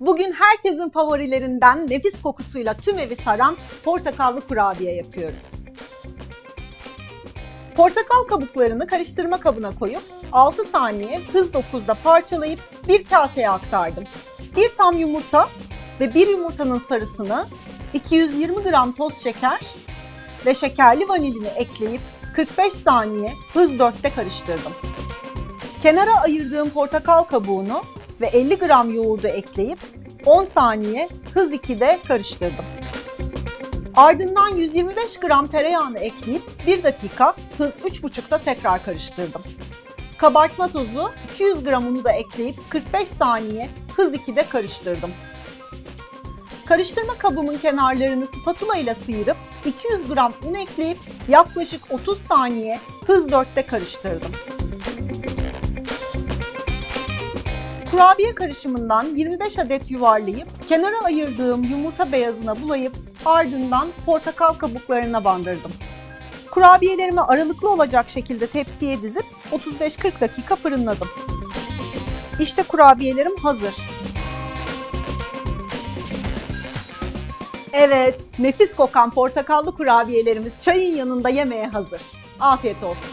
Bugün herkesin favorilerinden nefis kokusuyla tüm evi saran portakallı kurabiye yapıyoruz. Portakal kabuklarını karıştırma kabına koyup 6 saniye hız 9'da parçalayıp bir kaseye aktardım. Bir tam yumurta ve bir yumurtanın sarısını 220 gram toz şeker ve şekerli vanilini ekleyip 45 saniye hız 4'te karıştırdım. Kenara ayırdığım portakal kabuğunu ve 50 gram yoğurdu ekleyip 10 saniye hız 2'de karıştırdım. Ardından 125 gram tereyağını ekleyip 1 dakika hız 3.5'da tekrar karıştırdım. Kabartma tozu 200 gram unu da ekleyip 45 saniye hız 2'de karıştırdım. Karıştırma kabımın kenarlarını spatula ile sıyırıp 200 gram un ekleyip yaklaşık 30 saniye hız 4'te karıştırdım. Kurabiye karışımından 25 adet yuvarlayıp kenara ayırdığım yumurta beyazına bulayıp ardından portakal kabuklarına bandırdım. Kurabiyelerimi aralıklı olacak şekilde tepsiye dizip 35-40 dakika fırınladım. İşte kurabiyelerim hazır. Evet, nefis kokan portakallı kurabiyelerimiz çayın yanında yemeğe hazır. Afiyet olsun.